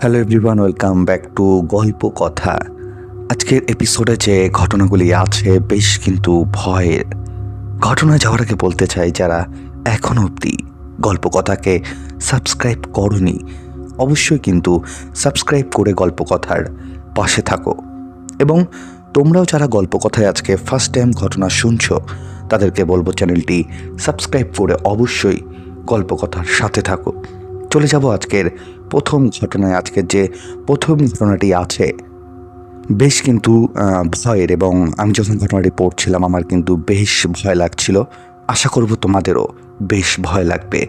Hello everyone, welcome back to Golpo Kotha. আজকের এপিসোডে যে ঘটনাগুলি আছে, বেশ কিন্তু ভয়ের। ঘটনা যাওয়ার আগে বলতে চাই, যারা এখনও অবধি গল্প কথাকে সাবস্ক্রাইব করনি, অবশ্যই কিন্তু সাবস্ক্রাইব করে গল্প কথার পাশে থাকো। এবং তোমরাও যারা গল্প কথায় আজকে ফার্স্ট টাইম ঘটনা শুনছো, তাদেরকে বলব চ্যানেলটি সাবস্ক্রাইব করে অবশ্যই গল্প কথার সাথে থাকো। চলে যাব আজকের প্রথম ঘটনায় আজকের যে প্রথম ঘটনাটি আছে, বেশ কিন্তু ভয়ের এবং আমি যখন ঘটনাটি পড়ছিলাম আমার কিন্তু বেশ ভয় লাগছিল। আশা করব তোমাদেরও বেশ ভয় লাগবে।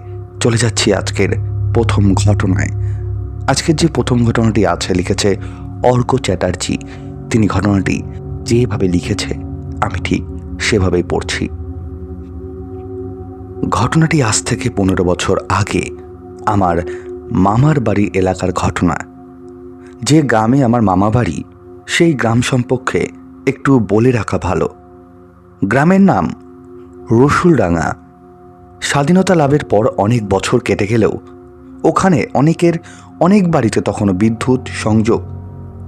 চলে যাচ্ছি আজকের প্রথম ঘটনায়। আজকের যে প্রথম ঘটনাটি আছে লিখেছে, অর্ক চ্যাটার্জি। তিনি ঘটনাটি যেভাবে লিখেছে, আমি ঠিক সেভাবেই পড়ছি। ঘটনাটি আজ থেকে পনেরো বছর আগে আমার মামার বাড়ি এলাকার ঘটনা। যে গ্রামে আমার মামা বাড়ি, সেই গ্রাম সম্পর্কে একটু বলে রাখা ভালো। গ্রামের নাম রসুলডাঙ্গা। স্বাধীনতা লাভের পর অনেক বছর কেটে গেলেও ওখানে অনেকের অনেক বাড়িতে তখনও বিদ্যুৎ, সংযোগ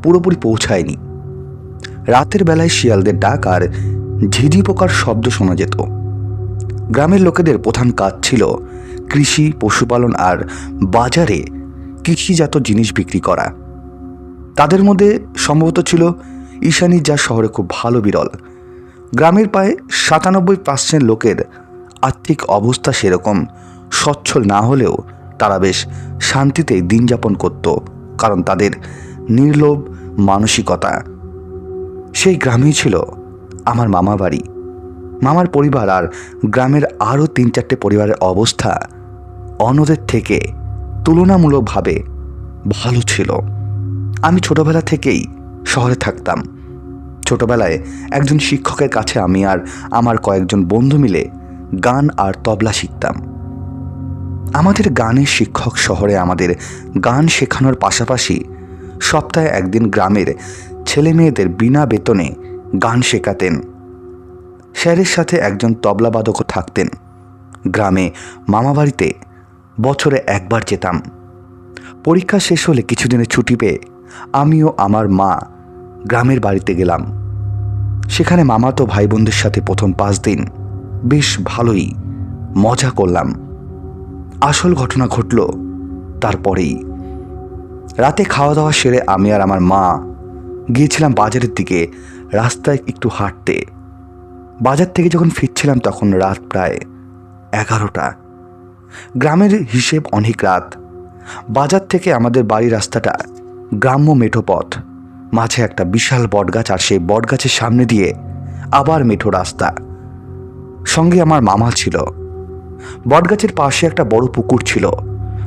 পুরোপুরি পৌঁছায়নি। রাতের বেলায় শিয়ালদের ডাক আর ঝিঝি পোকার শব্দ শোনা যেত। গ্রামের লোকেদের প্রধান কাজ ছিল কৃষি, পশুপালন আর বাজারে কৃষিজাত জিনিস বিক্রি করা। তাদের মধ্যে সম্ভবত ছিল ঈশানী, যা শহরে খুব ভালো বিরল। গ্রামের প্রায় সাতানব্বই পার্সেন্ট লোকের আর্থিক অবস্থা সেরকম, সচ্ছল না হলেও তারা বেশ শান্তিতে দিন যাপন করত, কারণ তাদের নির্লোভ মানসিকতা। সেই গ্রামেই ছিল আমার মামা বাড়ি মামার পরিবার আর গ্রামের আরও তিন চারটে পরিবারের অবস্থা অন্যদের থেকে তুলনামূলকভাবে ভালো ছিল। আমি ছোটবেলা থেকেই শহরে থাকতাম। ছোটবেলায় একজন শিক্ষকের কাছে আমি আর আমার কয়েকজন বন্ধু মিলে গান আর তবলা শিখতাম। আমাদের গানের শিক্ষক শহরে আমাদের গান শেখানোর পাশাপাশি সপ্তাহে একদিন গ্রামের ছেলে মেয়েদের বিনা বেতনে গান শেখাতেন। স্যারের সাথে একজন তবলাবাদকও থাকতেন। গ্রামে মামাবাড়িতে বছরে একবার যেতাম। পরীক্ষা শেষ হলে কিছুদিনের ছুটি পেয়ে আমিও আমার মা গ্রামের বাড়িতে গেলাম। সেখানে মামাতো ভাই বোনদের সাথে প্রথম পাঁচ দিন বেশ ভালোই মজা করলাম। আসল ঘটনা ঘটল তারপরেই। রাতে খাওয়া দাওয়া সেরে আমি আর আমার মা গিয়েছিলাম বাজারের দিকে রাস্তায় একটু হাঁটতে। বাজার থেকে যখন ফিরছিলাম তখন রাত প্রায় এগারোটা। গ্রামের হিসেব অনেক রাত। বাজার থেকে আমাদের বাড়ির রাস্তাটা গ্রাম্য মেঠো পথ। মাঝে একটা বিশাল বটগাছ আর সেই বটগাছের সামনে দিয়ে আবার মেঠো রাস্তা। সঙ্গে আমার মামা ছিল। বটগাছের পাশে একটা বড় পুকুর ছিল,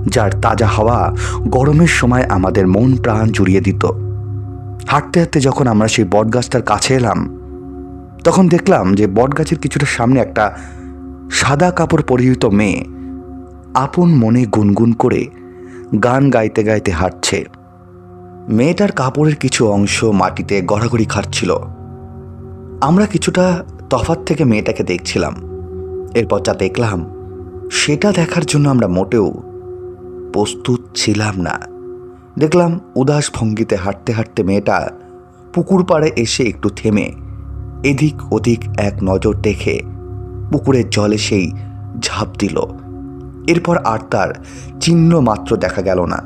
যার তাজা হাওয়া গরমের সময় আমাদের মন প্রাণ জুড়িয়ে দিত। হাঁটতে হাঁটতে যখন আমরা সেই বটগাছটার কাছে এলাম, তখন দেখলাম যে বটগাছের কিছুটা সামনে একটা সাদা কাপড় পরিহিত মেয়ে আপন মনে গুনগুন করে গান গাইতে গাইতে হাঁটছে। মেয়েটার কাপড়ের কিছু অংশ মাটিতে গড়াগড়ি খাচ্ছিল আমরা কিছুটা তফাত থেকে মেয়েটাকে দেখছিলাম। এরপর যা দেখলাম, সেটা দেখার জন্য আমরা মোটেও প্রস্তুত ছিলাম না। দেখলাম উদাস ভঙ্গিতে হাঁটতে হাঁটতে মেয়েটা পুকুর পাড়ে এসে একটু থেমে এদিক ওদিক এক নজর দেখে পুকুরের জলে সেই ঝাঁপ দিল। এরপর আর তার চিহ্ন মাত্র দেখা গেল না।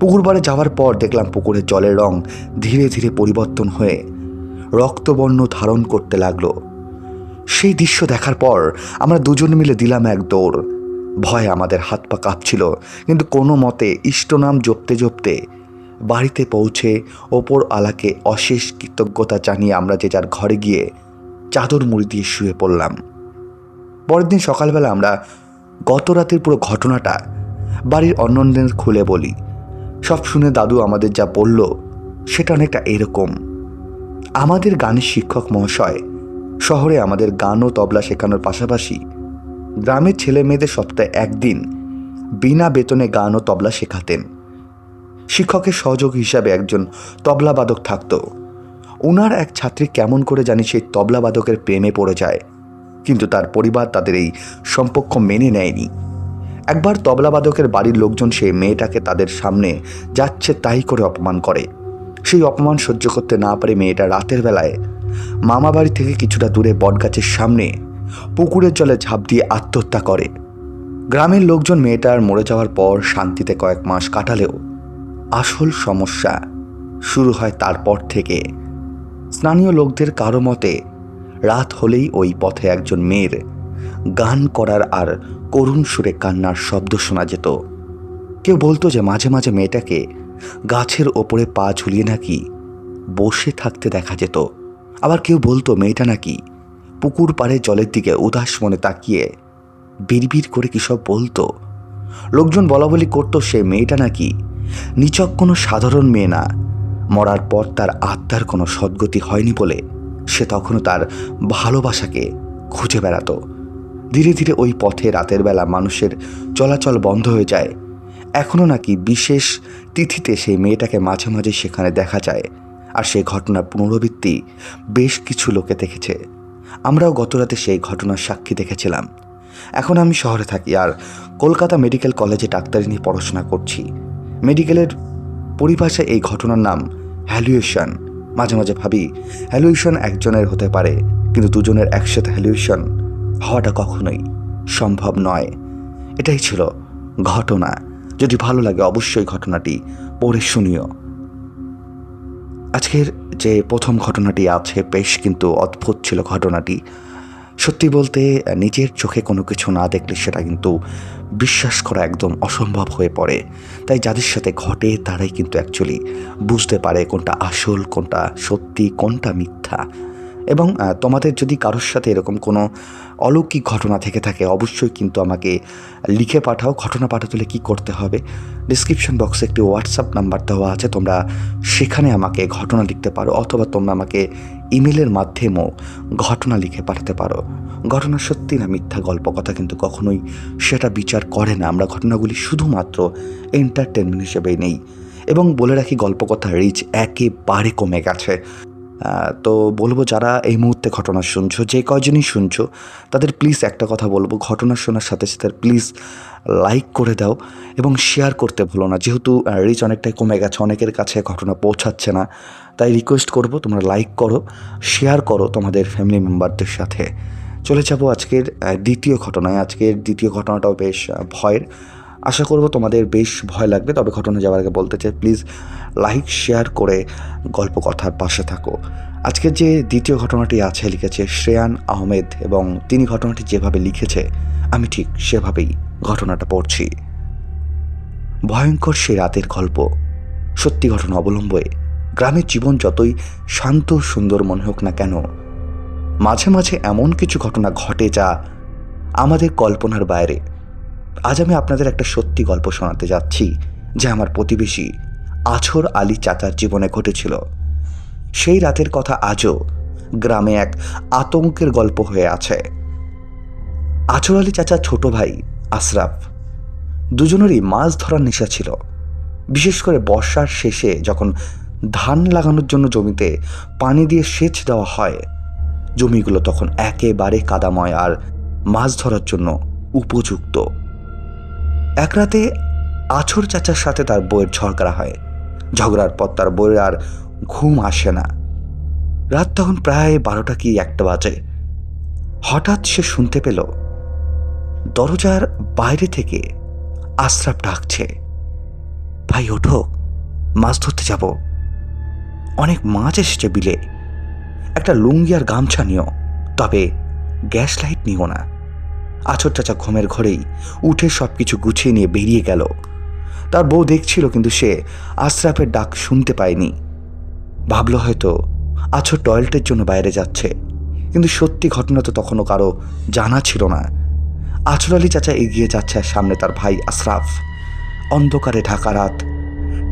পুকুরবারে যাওয়ার পর দেখলাম পুকুরের জলের রং ধীরে ধীরে পরিবর্তন হয়ে রক্তবর্ণ ধারণ করতে লাগল। সেই দৃশ্য দেখার পর আমরা দুজন মিলে দিলাম এক দৌড়। ভয়ে আমাদের হাত পা কাঁপছিল, কিন্তু কোনো মতে ইষ্টনাম জপতে জপতে বাড়িতে পৌঁছে ওপর আলাকে অশেষ কৃতজ্ঞতা জানিয়ে আমরা যে যার ঘরে গিয়ে চাদর মুড়ি দিয়ে শুয়ে পড়লাম। পরের দিন সকালবেলা আমরা গত রাতের পুরো ঘটনাটা বাড়ির অন্যদের খুলে বলি। সব শুনে দাদু আমাদের যা বলল, সেটা অনেকটা এরকম। আমাদের গানের শিক্ষক মহাশয় শহরে আমাদের গান ও তবলা শেখানোর পাশাপাশি গ্রামের ছেলে মেয়েদের সপ্তাহে একদিন বিনা বেতনে গান ও তবলা শেখাতেন। শিক্ষকের সহযোগী হিসাবে একজন তবলাবাদক থাকতো। ওনার এক ছাত্রী কেমন করে জানি সেই তবলাবাদকের প্রেমে পড়ে যায়। কিন্তু তার পরিবার তাদের এই সম্পর্ক মেনে নেয়নি। একবার তবলাবাদকের বাড়ির লোকজন সেই মেয়েটাকে তাদের সামনে যাচ্ছে তাই করে অপমান করে। সেই অপমান সহ্য করতে না পারে মেয়েটা রাতের বেলায়। মামা বাড়ি থেকে কিছুটা দূরে বটগাছের সামনে পুকুরের জলে ঝাঁপ দিয়ে আত্মহত্যা করে। গ্রামের লোকজন মেয়েটার মরে যাওয়ার পর শান্তিতে কয়েক মাস কাটালেও আসল সমস্যা শুরু হয় তারপর থেকে। স্থানীয় লোকদের কারও মতে রাত হলেই ওই পথে একজন মেয়ের গান করার আর করুণ সুরে কান্নার শব্দ শোনা যেত। কেউ বলতো যে মাঝে মাঝে মেয়েটাকে গাছের ওপরে পা ঝুলিয়ে নাকি বসে থাকতে দেখা যেত। আবার কেউ বলতো মেয়েটা নাকি পুকুর পাড়ে জলের দিকে উদাস মনে তাকিয়ে বিড়বিড় করে কী সব বলতো। লোকজন বলা বলি করতো সে মেয়েটা নাকি নিচক কোনো সাধারণ মেয়ে না। মরার পর তার আত্মার কোনো সদ্গতি হয়নি বলে সে তখনও তার ভালোবাসাকে খুঁজে বেড়াতো। ধীরে ধীরে ওই পথে রাতের বেলা মানুষের চলাচল বন্ধ হয়ে যায়। এখনও নাকি বিশেষ তিথিতে সেই মেয়েটাকে মাঝে মাঝে সেখানে দেখা যায় আর সেই ঘটনার পুনরাবৃত্তি বেশ কিছু লোকে দেখেছে। আমরাও গতরাতে সেই ঘটনার সাক্ষী দেখেছিলাম। এখন আমি শহরে থাকি আর কলকাতা মেডিকেল কলেজে ডাক্তারি নিয়ে পড়াশোনা করছি। মেডিকেলের পরিভাষায় এই ঘটনার নাম হ্যালুয়েশন। মাঝে মাঝে ভাবি হ্যালুয়েশন একজনের হতে পারে, কিন্তু দুজনের একসাথে হ্যালুয়েশন হওয়াটা কখনোই সম্ভব নয়। এটাই ছিল ঘটনা। যদি ভালো লাগে অবশ্যই ঘটনাটি পড়ে শুনিও। আজকের যে প্রথম ঘটনাটি আছে, বেশ কিন্তু অদ্ভুত ছিল ঘটনাটি। সত্যি বলতে, নিজের চোখে কোনো কিছু না দেখলে সেটা কিন্তু বিশ্বাস করা একদম অসম্ভব হয়ে পড়ে। তাই যাদের সাথে ঘটে, তারাই কিন্তু অ্যাকচুয়ালি বুঝতে পারে কোনটা আসল, কোনটা সত্যি, কোনটা মিথ্যা। এবং তোমাদের যদি কারোর সাথে এরকম কোনো অলৌকিক ঘটনা থেকে থাকে, অবশ্যই কিন্তু আমাকে লিখে পাঠাও। ঘটনা পাঠাতে হলে কী করতে হবে? ডিসক্রিপশন বক্সে একটি হোয়াটসঅ্যাপ নাম্বার দেওয়া আছে, তোমরা সেখানে আমাকে ঘটনা লিখতে পারো, অথবা তোমরা আমাকে ইমেলের মাধ্যমেও ঘটনা লিখে পাঠাতে পারো। ঘটনা সত্যি না মিথ্যা গল্প কথা কিন্তু কখনোই সেটা বিচার করে না। আমরা ঘটনাগুলি শুধুমাত্র এন্টারটেনমেন্ট হিসেবেই নেই। এবং বলে রাখি, গল্প কথা রিচ একেবারে কমে গেছে। তো বলব যারা এই মুহূর্তে ঘটনা শুনছো, যে কয়জনই শুনছো, তাদের প্লিজ একটা কথা বলব, ঘটনা শোনার সাথে সাথে প্লিজ লাইক করে দাও এবং শেয়ার করতে ভুলো না। যেহেতু রিচ অনেকটাই কমে গেছে, অনেকের কাছে ঘটনা পৌঁছাচ্ছে না, তাই রিকোয়েস্ট করব, তোমরা লাইক করো শেয়ার করো তোমাদের ফ্যামিলি মেম্বারদের সাথে। চলে যাব আজকের দ্বিতীয় ঘটনায়। আজকের দ্বিতীয় ঘটনাটাও বেশ ভয়ের। আশা করব তোমাদের বেশ ভয় লাগবে, তবে ঘটনা যাওয়ার আগে বলতে চাই প্লিজ লাইক শেয়ার করে গল্প কথার পাশে থাকো। আজকের যে দ্বিতীয় ঘটনাটি আছে, লিখেছে শ্রেয়ান আহমেদ এবং তিনি ঘটনাটি যেভাবে লিখেছে, আমি ঠিক সেভাবেই ঘটনাটা পড়ছি। ভয়ঙ্কর সে রাতের গল্প, সত্যি ঘটনা অবলম্বনে। গ্রামের জীবন যতই শান্ত, সুন্দর মনে হোক না কেন, মাঝে মাঝে এমন কিছু ঘটনা ঘটে যা আমাদের কল্পনার বাইরে। আজ আমি আপনাদের একটা সত্যি গল্প শোনাতে যাচ্ছি, যা আমার প্রতিবেশী আছর আলী চাচার জীবনে ঘটেছিল। সেই রাতের কথা আজও গ্রামে এক আতঙ্কের গল্প হয়ে আছে। আছর আলী চাচার ছোট ভাই আশরাফ, দুজনেরই মাছ ধরার নেশা ছিল। বিশেষ করে বর্ষার শেষে যখন ধান লাগানোর জন্য জমিতে পানি দিয়ে সেচ দেওয়া হয়, জমিগুলো তখন একেবারে কাদাময় আর মাছ ধরার জন্য উপযুক্ত। এক রাতে আছর চাচার সাথে তার বইয়ের ঝগড়া হয়। ঝগড়ার পর তার বইয়ের আর ঘুম আসে না। রাত তখন প্রায় বারোটা কি একটা বাজে। হঠাৎ সে শুনতে পেল, দরজার বাইরে থেকে আশরাফ ডাকছে। ভাই, ওঠো, মাছ ধরতে যাব। অনেক মাছ এসেছে বিলে। একটা লুঙ্গি আর গামছা নিও, তবে গ্যাস লাইট নিও না। আছর চাচা ঘুমের ঘরেই উঠে সব কিছু গুছিয়ে নিয়ে বেরিয়ে গেল। তার বউ দেখছিল, কিন্তু সে আশরাফের ডাক শুনতে পায়নি। ভাবল হয়তো আছর টয়লেটের জন্য বাইরে যাচ্ছে, কিন্তু সত্যি ঘটনা তো তখনও কারও জানা ছিল না। আছর আলী চাচা এগিয়ে যাচ্ছে আর সামনে তার ভাই আশরাফ। অন্ধকারে ঢাকা রাত,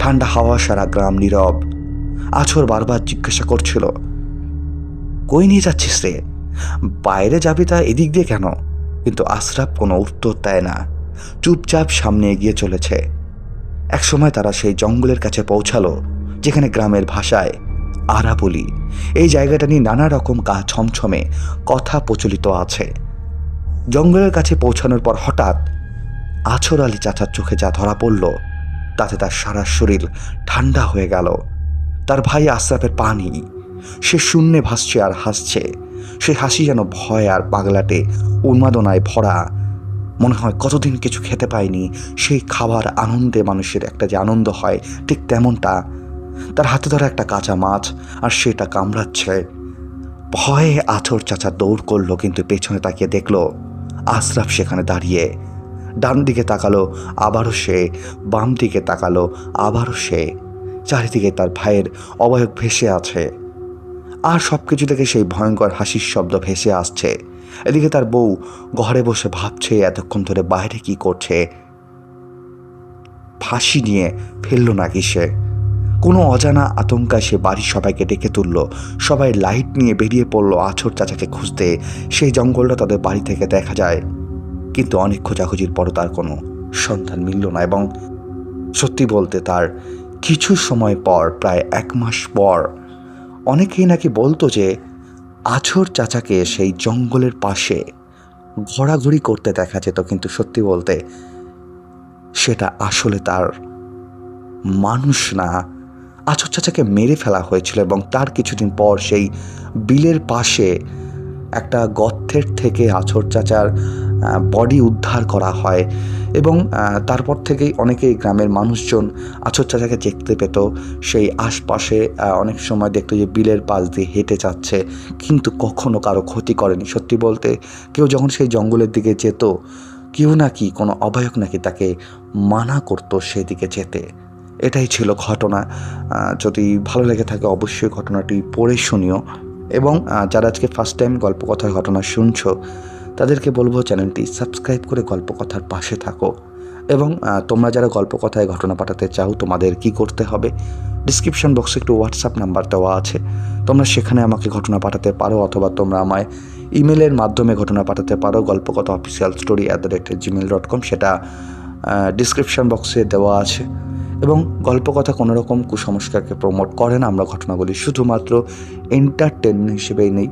ঠান্ডা হাওয়া সারা গ্রাম নীরব। আছর বারবার জিজ্ঞাসা করছিল, কই নিয়ে যাচ্ছিস রে? বাইরে যাবি তা এদিক দিয়ে কেন? কিন্তু আশরাফ কোনো উত্তর দেয় না। চুপচাপ সামনে এগিয়ে চলেছে। একসময় তারা সেই জঙ্গলের কাছে পৌঁছালো, যেখানে গ্রামের ভাষায় আরা বলি। এই জায়গাটা নিয়ে নানা রকম গা ছমছমে কথা প্রচলিত আছে। জঙ্গলের কাছে পৌঁছানোর পর হঠাৎ আছর আলী চাচার চোখে যা ধরা পড়ল, তাতে তার সারা শরীর ঠান্ডা হয়ে গেল। তার ভাই আশরাফের পানি সে শূন্যে ভাসছে আর হাসছে। সে হাসি যেন ভয় আর পাগলাটে, উন্মাদনায় ভরা। মনে হয় কতদিন কিছু খেতে পায়নি সেই খাবার আনন্দে মানুষের একটা যে আনন্দ হয়, ঠিক তেমনটা। তার হাতে ধরা একটা কাঁচা মাছ, আর সেটা কামড়াচ্ছে। ভয়ে আছর চাচা দৌড় করল, কিন্তু পেছনে তাকিয়ে দেখল, আশরাফ সেখানে দাঁড়িয়ে। ডান দিকে তাকালো, আবারও সে, বাম দিকে তাকালো, আবারও সে। চারিদিকে তার ভাইয়ের অবয়ব ভেসে আছে। আর সব কিছু থেকে সেই ভয়ঙ্কর হাসির শব্দ ভেসে আসছে। এদিকে তার বউ ঘরে বসে ভাবছে এতক্ষণ ধরে বাইরে কি করছে। ফাঁসি নিয়ে ফেলল নাকি সে? কোনো অজানা আতঙ্কায় সে বাড়ির সবাইকে ডেকে তুলল। সবাই লাইট নিয়ে বেরিয়ে পড়ল আছর চাচাকে খুঁজতে। সেই জঙ্গলটা তাদের বাড়ি থেকে দেখা যায়। কিন্তু অনেক খোঁজাখুঁজির পরও তার কোনো সন্ধান মিলল না এবং সত্যি বলতে তার কিছু সময় পর, প্রায় এক মাস পর অনেকেই নাকি বলতো যে আছর চাচাকে সেই জঙ্গলের পাশে ঘোরাঘুরি করতে দেখা যেত, কিন্তু সত্যি বলতে সেটা আসলে তার মানুষ না। আছর চাচাকে মেরে ফেলা হয়েছিল এবং তার কিছুদিন পর সেই বিলের পাশে একটা গর্তের থেকে আছর চাচার বডি উদ্ধার করা হয়। এবং তারপর থেকেই অনেকেই গ্রামের মানুষজন আছর চাচাকে দেখতে পেত। সেই আশপাশে অনেক সময় দেখতো যে বিলের পাশ দিয়ে হেঁটে যাচ্ছে, কিন্তু কখনো কারও ক্ষতি করেনি। সত্যি বলতে, কেউ যখন সেই জঙ্গলের দিকে যেত, কেউ নাকি কোনো অবায়ক নাকি তাকে মানা করতো সেদিকে যেতে। এটাই ছিল ঘটনা। যদি ভালো লেগে থাকে অবশ্যই ঘটনাটি পড়ে শুনিও। এবং যারা আজকে ফার্স্ট টাইম গল্প কথার ঘটনা শুনছো তাদেরকে বলব চ্যানেলটি সাবস্ক্রাইব করে গল্প কথার পাশে থাকো। এবং তোমরা যারা গল্প কথায় ঘটনা পাঠাতে চাও, তোমাদের কি করতে হবে? ডিসক্রিপশন বক্সে একটু হোয়াটসঅ্যাপ নাম্বার দেওয়া আছে। তোমরা সেখানে আমাকে ঘটনা পাঠাতে পারো অথবা তোমরা আমায় ইমেলের মাধ্যমে ঘটনা পাঠাতে পারো। Golpokotha official story at the rate Gmail dot com সেটা ডিসক্রিপশন বক্সে দেওয়া আছে। এবং গল্পকথা কোনো রকম কুসংস্কারকে প্রমোট করে না। আমরা ঘটনাগুলি শুধুমাত্র এন্টারটেনমেন্ট হিসেবেই নেই।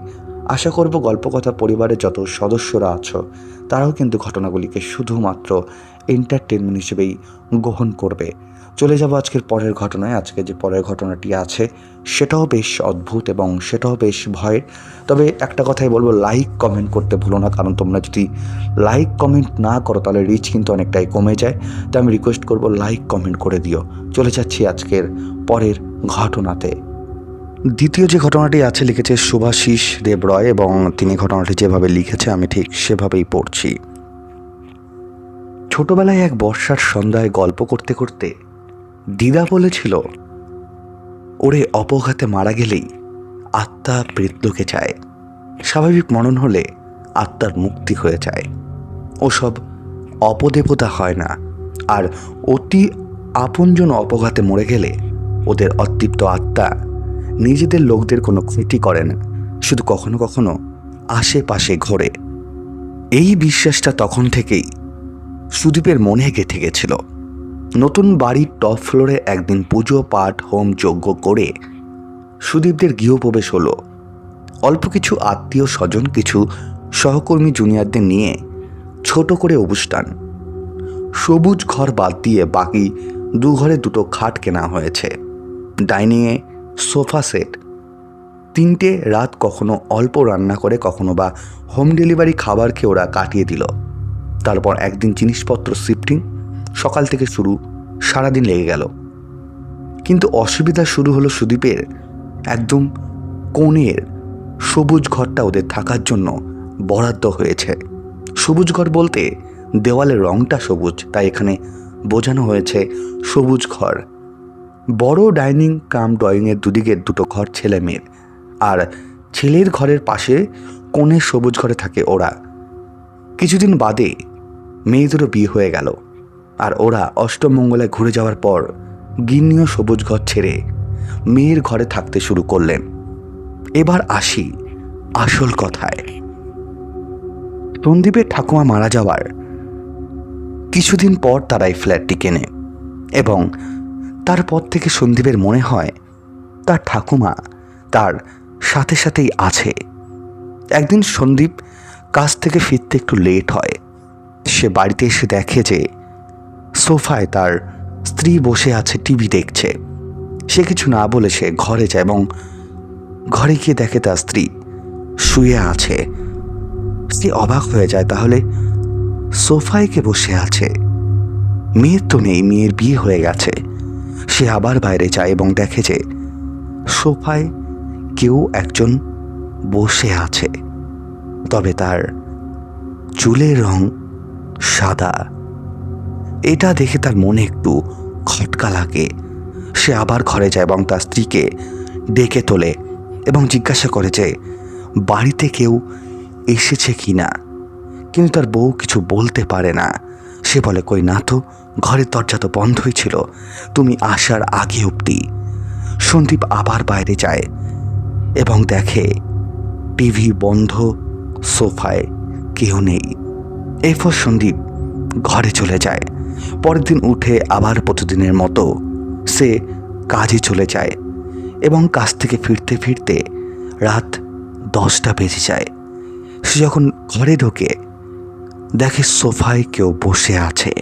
আশা করব গল্পকথা পরিবারের যত সদস্যরা আছো, তারাও কিন্তু ঘটনাগুলিকে শুধুমাত্র এন্টারটেনমেন্ট হিসেবেই গ্রহণ করবে। চলে যাব আজকের পরের ঘটনায়। আজকে যে পরের ঘটনাটি আছে, সেটাও বেশ অদ্ভুত এবং সেটাও বেশ ভয়ের। তবে একটা কথাই বলব লাইক কমেন্ট করতে ভুলো না, কারণ তোমরা যদি লাইক কমেন্ট না করো, তাহলে রিচ কিন্তু অনেকটাই কমে যায়। তো আমি রিকোয়েস্ট করব লাইক কমেন্ট করে দিও। চলে যাচ্ছি আজকের পরের ঘটনাতে। দ্বিতীয় যে ঘটনাটি আছে লিখেছে শুভাশিস দেবরয় এবং তিনি ঘটনাটি যেভাবে লিখেছে আমি ঠিক সেভাবেই পড়ছি। ছোটবেলায় এক বর্ষার সন্ধ্যায় গল্প করতে করতে দিদা বলেছিল, ওরে অপঘাতে মারা গেলেই আত্মা মৃত্যুকে চায়। স্বাভাবিক মনন হলে আত্মার মুক্তি হয়ে যায়। ওসব অপদেবতা হয় না। আর অতি আপনজন অপঘাতে মরে গেলে ওদের অতৃপ্ত আত্মা নিজেদের লোকদের কোনো ক্ষতি করে না, শুধু কখনো কখনো আশেপাশে ঘোরে। এই বিশ্বাসটা তখন থেকেই সুদীপের মনে গেঁথে গেছিল। নতুন বাড়ির টপ ফ্লোরে একদিন পুজো, পাঠ, হোম, যজ্ঞ করে সুদীপদের গৃহপ্রবেশ হলো। অল্প কিছু আত্মীয় স্বজন, কিছু সহকর্মী জুনিয়রদের নিয়ে ছোট করে অনুষ্ঠান সবুজ ঘর বাদ দিয়ে বাকি দু ঘরে দুটো খাট কেনা হয়েছে। ডাইনিংয়ে সোফা সেট। তিনটে রাত কখনো অল্প রান্না করে, কখনো বা হোম ডেলিভারি খাবার খেয়ে ওরা কাটিয়ে দিল। তারপর একদিন জিনিসপত্র শিফটিং, সকাল থেকে শুরু, সারাদিন লেগে গেল। কিন্তু অসুবিধা শুরু হলো সুদীপের একদম কোণের সবুজ ঘরটা ওদের থাকার জন্য বরাদ্দ হয়েছে। সবুজ ঘর বলতে দেওয়ালের রংটা সবুজ, তাই এখানে বোঝানো হয়েছে সবুজ ঘর। বড় ডাইনিং, কাম ড্রয়িংয়ের দুদিকে দুটো ঘর ছেলে মেয়ের আর ছেলের ঘরের পাশে কোণের সবুজ ঘরে থাকে ওরা। কিছুদিন বাদে মেয়েদেরও বিয়ে হয়ে গেল। আর ওরা অষ্টমঙ্গলে ঘুরে যাওয়ার পর গিন্নিও সবুজ ঘর ছেড়ে মেয়ের ঘরে থাকতে শুরু করলেন। এবার আসি আসল কথায়। সন্দীপের ঠাকুমা মারা যাওয়ার কিছুদিন পর তারা এই ফ্ল্যাটটি কেনে এবং তারপর থেকে সন্দীপের মনে হয় তার ঠাকুমা তার সাথে সাথেই আছে। একদিন সন্দীপ কাজ থেকে ফিরতে একটু লেট হয়। সে বাড়িতে এসে দেখে যে সোফায় তার স্ত্রী বসে আছে, টিভি দেখছে। সে কিছু না বলে সে ঘরে যায় এবং ঘরে গিয়ে দেখে তার স্ত্রী শুয়ে আছে। স্ত্রী অবাক হয়ে যায়, তাহলে সোফায় কে বসে আছে? মেয়ের তো নেই, মেয়ের বিয়ে হয়ে গেছে। সে আবার বাইরে যায় এবং দেখে যে সোফায় কেউ একজন বসে আছে। তবে তার চুলের রং সাদা। এটা দেখে তার মনে একটু খটকা লাগে। সে আবার ঘরে যায় এবং তার স্ত্রীকে ডেকে তোলে এবং জিজ্ঞাসা করে যে, বাড়িতে কেউ এসেছে কি না কিন্তু তার বউ কিছু বলতে পারে না। সে বলে, কই না তো, ঘরের দরজা তো বন্ধই ছিল। তুমি আসার আগে অবধি। সন্দীপ আবার বাইরে যায় এবং দেখে টিভি বন্ধ, সোফায় কেউ নেই। এরপর সন্দীপ ঘরে চলে যায়। পরের দিন উঠে আবার প্রতিদিনের মতো সে কাজে চলে যায় এবং কাজ থেকে ফিরতে ফিরতে রাত দশটা বেজে যায়। সে যখন ঘরে ঢোকে দেখে সোফায় কেউ বসে আছে।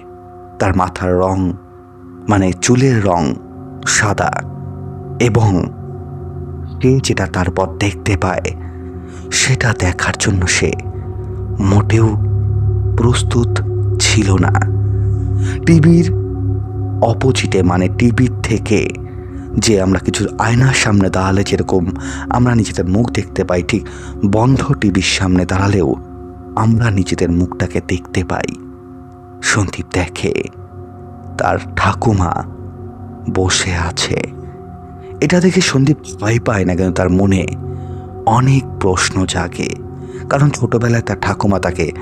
তার মাথার রং মানে চুলের রং, সাদা এবং সে যেটা তারপর দেখতে পায়, সেটা দেখার জন্য সে মোটেও প্রস্তুত ছিল না। টিভির অপোজিটে মানে টিভির থেকে যে আমরা কিছু আয়নার সামনে দাঁড়ালে যেরকম আমরা নিজেদের মুখ দেখতে পাই, ঠিক বন্ধ টিভির সামনে দাঁড়ালেও আমরা নিজেদের মুখটাকে দেখতে পাই। সন্দীপ দেখে, তার ঠাকুমা বসে আছে। এটা দেখে সন্দীপ ভয় পায় না কেন? তার মনে অনেক প্রশ্ন জাগে। কারণ ছোটবেলায় তার ঠাকুমা তাকে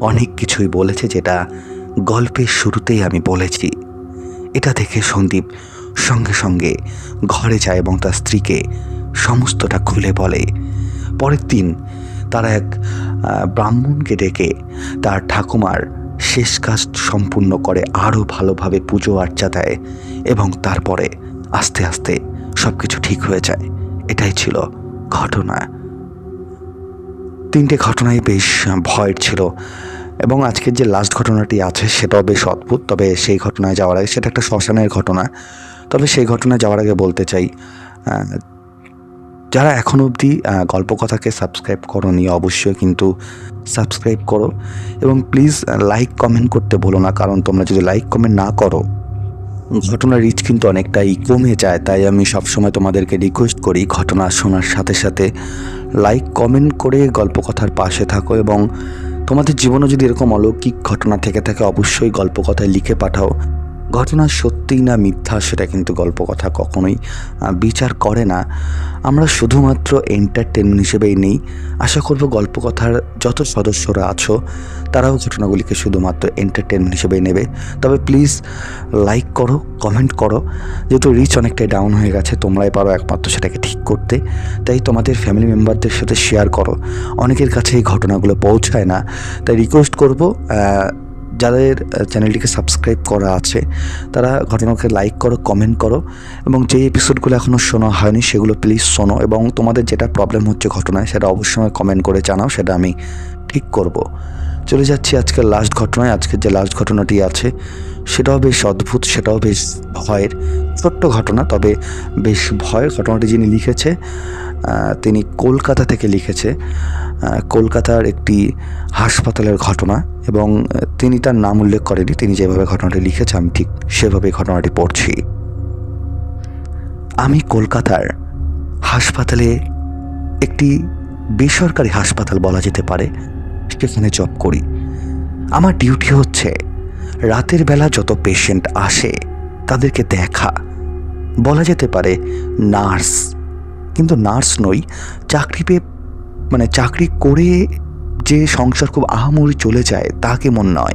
অনেক কিছুই বলেছে, যেটা গল্পের শুরুতেই আমি বলেছি। এটা দেখে সন্দীপ সঙ্গে সঙ্গে ঘরে যায় এবং তার স্ত্রীকে সমস্তটা খুলে বলে। পরের দিন তারা এক ব্রাহ্মণকে ডেকে তার ঠাকুমার শেষ কাজ সম্পূর্ণ করে আরও ভালোভাবে পুজো আর্চা দেয় এবং তারপরে আস্তে আস্তে সব কিছু ঠিক হয়ে যায়। এটাই ছিল ঘটনা। তিনটে ঘটনাই বেশ ভয়ের ছিল এবং আজকের যে লাস্ট ঘটনাটি আছে সেটাও বেশ অদ্ভুত। তবে সেই ঘটনায় যাওয়ার আগে, সেটা একটা শ্মশানের ঘটনা। তবে সেই ঘটনায় যাওয়ার আগে বলতে চাই যারা এখন অবধি গল্পকথাকে সাবস্ক্রাইব করনি, অবশ্যই কিন্তু সাবস্ক্রাইব করো এবং প্লিজ লাইক কমেন্ট করতে ভুলো না, কারণ তোমরা যদি লাইক কমেন্ট না করো ঘটনার রিচ কিন্তু অনেকটাই কমে যায়। তাই আমি সবসময় তোমাদেরকে রিকোয়েস্ট করি ঘটনা শোনার সাথে সাথে লাইক কমেন্ট করে গল্পকথার পাশে থাকো এবং তোমাদের জীবনে যদি এরকম অলৌকিক ঘটনা থেকে থাকে, অবশ্যই গল্পকথায় লিখে পাঠাও। ঘটনা সত্যি না মিথ্যা, সেটা কিন্তু গল্পকথা কখনোই বিচার করে না। আমরা শুধুমাত্র এন্টারটেনমেন্ট হিসেবেই নেই। আশা করব গল্পকথার যত সদস্যরা আছো, তারাও ঘটনাগুলিকে শুধুমাত্র এন্টারটেনমেন্ট হিসেবেই নেবে। তবে প্লিজ লাইক করো কমেন্ট করো। যেহেতু রিচ অনেকটাই ডাউন হয়ে গেছে, তোমরাই পারো একমাত্র সেটাকে ঠিক করতে। তাই তোমাদের ফ্যামিলি মেম্বারদের সাথে শেয়ার করো। অনেকের কাছে এই ঘটনাগুলো পৌঁছায় না। তাই রিকোয়েস্ট করব যাদের চ্যানেলটিকে সাবস্ক্রাইব করা আছে, তারা ঘটনাকে লাইক করো কমেন্ট করো এবং যে এপিসোডগুলো এখনও শোনা হয়নি, সেগুলো প্লিজ শোনো এবং তোমাদের যেটা প্রবলেম হচ্ছে ঘটনায়, সেটা অবশ্যই কমেন্ট করে জানাও, সেটা আমি ঠিক করব। চলে যাচ্ছি আজকের লাস্ট ঘটনায়। আজকের যে লাস্ট ঘটনাটি আছে, সেটাও বেশ অদ্ভুত, সেটাও বেশ ভয়ের ছোট্ট ঘটনা, তবে বেশ ভয়ের ঘটনাটি যিনি লিখেছে তিনি কলকাতা থেকে লিখেছে কলকাতার একটি হাসপাতালের ঘটনা এবং তিনি তার নাম উল্লেখ করেনি তিনি যেভাবে ঘটনাটি লিখেছে, আমি ঠিক সেভাবে ঘটনাটি পড়ছি। আমি কলকাতার হাসপাতালে একটি বেসরকারি হাসপাতাল বলা যেতে পারে সেখানে জব করি। আমার ডিউটি হচ্ছে রাতের বেলা যত পেশেন্ট আসে তাদেরকে দেখা। বলা যেতে পারে নার্স। কিন্তু নার্স নই, চাকরি পেয়ে মানে চাকরি করে যে সংসার খুব আহামরি চলে যায় তা কেমন নয়।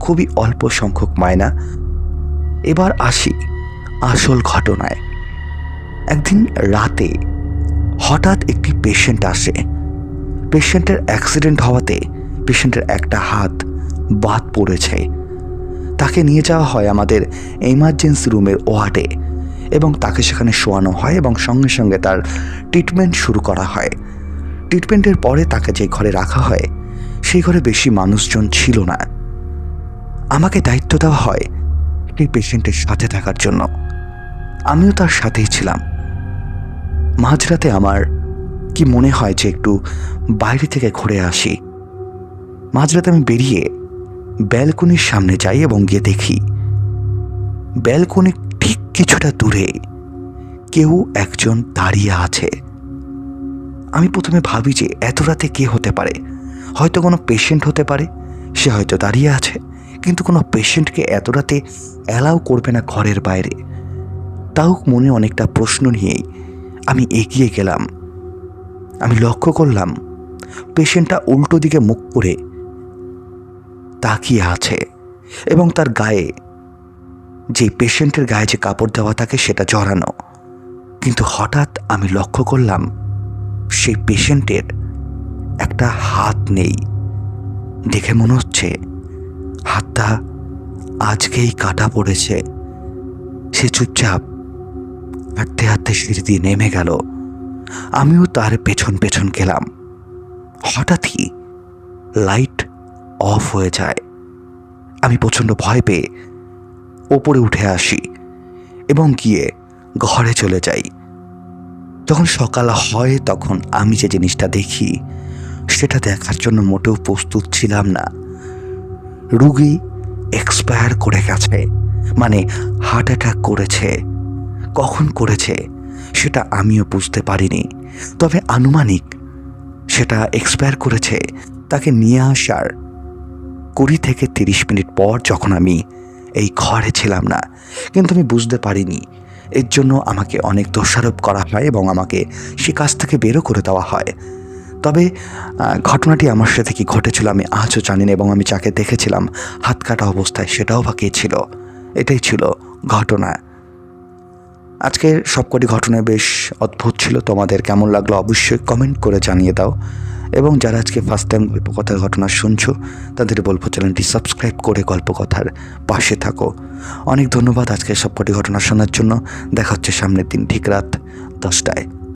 খুবই অল্প সংখ্যক মায়না এবার আসি আসল ঘটনায়। একদিন রাতে হঠাৎ একটি পেশেন্ট আসে। পেশেন্টের অ্যাক্সিডেন্ট হওয়াতে পেশেন্টের একটা হাত বাদ পড়েছে। তাকে নিয়ে যাওয়া হয় আমাদের এমার্জেন্সি রুমের ওয়ার্ডে এবং তাকে সেখানে শোয়ানো হয় এবং সঙ্গে সঙ্গে তার ট্রিটমেন্ট শুরু করা হয়। ট্রিটমেন্টের পরে তাকে যে ঘরে রাখা হয়, সেই ঘরে বেশি মানুষজন ছিল না। আমাকে দায়িত্ব দেওয়া হয় সেই পেশেন্টের সাথে থাকার জন্য। আমিও তার সাথেই ছিলাম। মাঝরাতে আমার কি মনে হয় যে একটু বাইরে থেকে ঘুরে আসি? মাঝরাতে আমি বেরিয়ে ব্যালকনির সামনে যাই এবং গিয়ে দেখি ব্যালকনির ঠিক কিছুটা দূরে কেউ একজন দাঁড়িয়ে আছে। আমি প্রথমে ভাবি যে এত রাতে কে হতে পারে। হয়তো কোনো পেশেন্ট হতে পারে, সে হয়তো দাঁড়িয়ে আছে, কিন্তু কোনো পেশেন্টকে এত রাতে অ্যালাউ করবে না ঘরের বাইরে। তাও মনে অনেকটা প্রশ্ন নিয়েই আমি এগিয়ে গেলাম। আমি লক্ষ্য করলাম, পেশেন্টটা উল্টো দিকে মুখ করে তাকিয়ে আছে এবং তার গায়ে যে পেশেন্টের গায়ে যে কাপড় দেওয়া থাকে সেটা জড়ানো। কিন্তু হঠাৎ আমি লক্ষ্য করলাম, সেই পেশেন্টের একটা হাত নেই। দেখে মনে হচ্ছে, হাতটা আজকেই কাটা পড়েছে। সে চুপচাপ হাঁটতে হাঁটতে সিঁড়ি দিয়ে নেমে গেল। আমিও তার পেছন পেছন গেলাম। হঠাৎই লাইট অফ হয়ে যায়। আমি প্রচণ্ড ভয় পেয়ে ওপরে উঠে আসি এবং গিয়ে ঘরে চলে যাই। যখন সকাল হয় তখন আমি যে জিনিসটা দেখি, সেটা দেখার জন্য মোটেও প্রস্তুত ছিলাম না। রুগী এক্সপায়ার করে গেছে মানে হার্ট অ্যাটাক করেছে। কখন করেছে? সেটা আমিও বুঝতে পারিনি। তবে আনুমানিক সেটা এক্সপায়ার করেছে, তাকে নিয়ে আসার কুড়ি থেকে তিরিশ মিনিট পর যখন আমি এই ঘরে ছিলাম না, কিন্তু আমি বুঝতে পারিনি। এর জন্য আমাকে অনেক দোষারোপ করা হয় এবং আমাকে সে কাজ থেকে বেরো করে দেওয়া হয়। তবে ঘটনাটি আমার সাথে কি ঘটেছিল আমি আজও জানি না এবং আমি যাকে দেখেছিলাম, হাত কাটা অবস্থায় সেটাও বা কে ছিল? এটাই ছিল ঘটনা। আজকের সবকটি ঘটনা বেশ অদ্ভুত ছিল। তোমাদের কেমন লাগল অবশ্যই কমেন্ট করে জানিয়ে দাও। এবং যারা আজকে ফার্স্ট টাইম গল্পকথার ঘটনা শুনছো, তাদের বলব চ্যানেলটি সাবস্ক্রাইব করে গল্পকথার পাশে থাকো। অনেক ধন্যবাদ আজকের সবকটি ঘটনা শোনার জন্য। দেখা হচ্ছে সামনের দিন ঠিক রাত দশটায়।